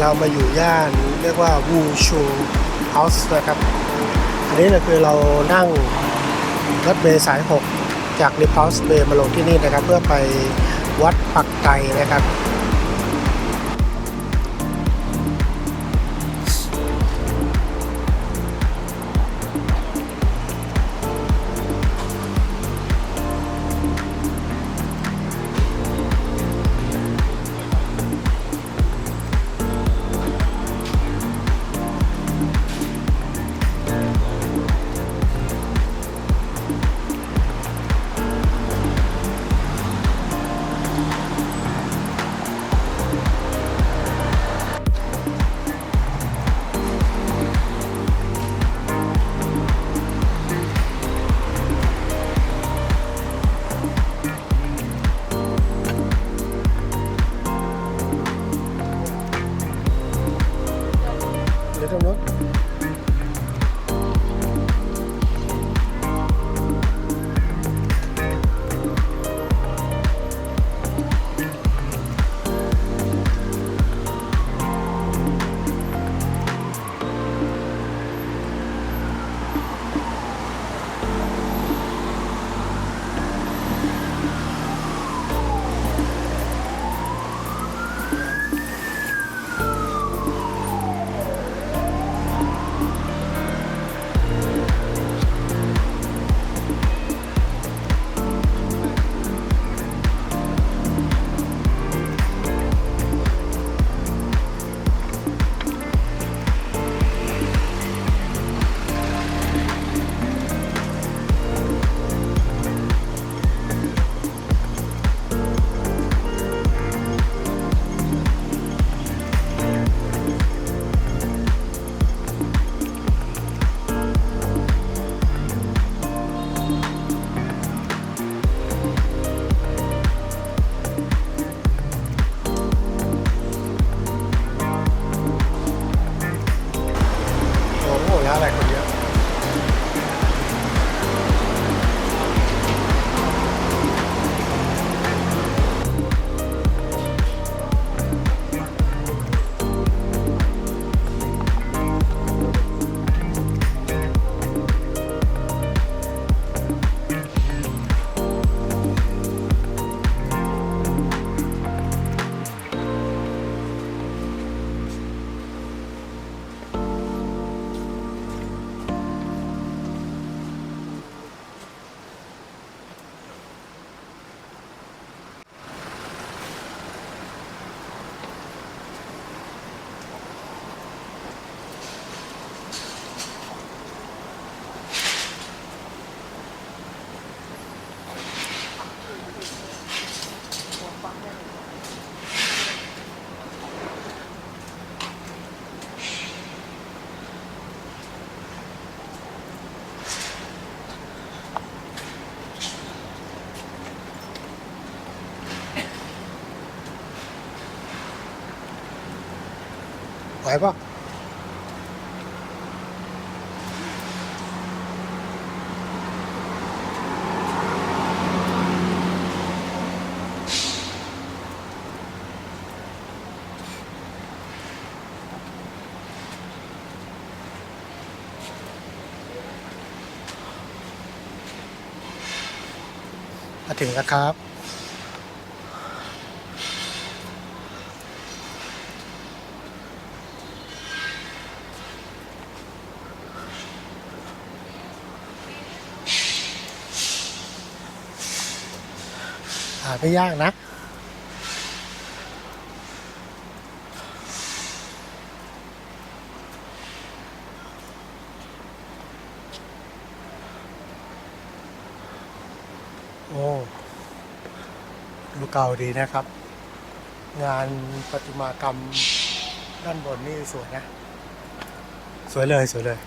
เรามาอยู่ย่านเรียกว่าวูชูเฮาส์นะครับ อันนี้นะคือเรานั่งรถเมล์สาย 6 จากลิพาวส์เบย์มาลงที่นี่นะครับ เพื่อไปวัดปักไก่นะครับ เอะไรคนนี้ เยปะมาถึงแล้วครับ หาไม่ยากนะโอ้ดูเก่าดีนะครับ งานประติมากรรมด้านบนนี่สวยนะ สวยเลย สวยเลย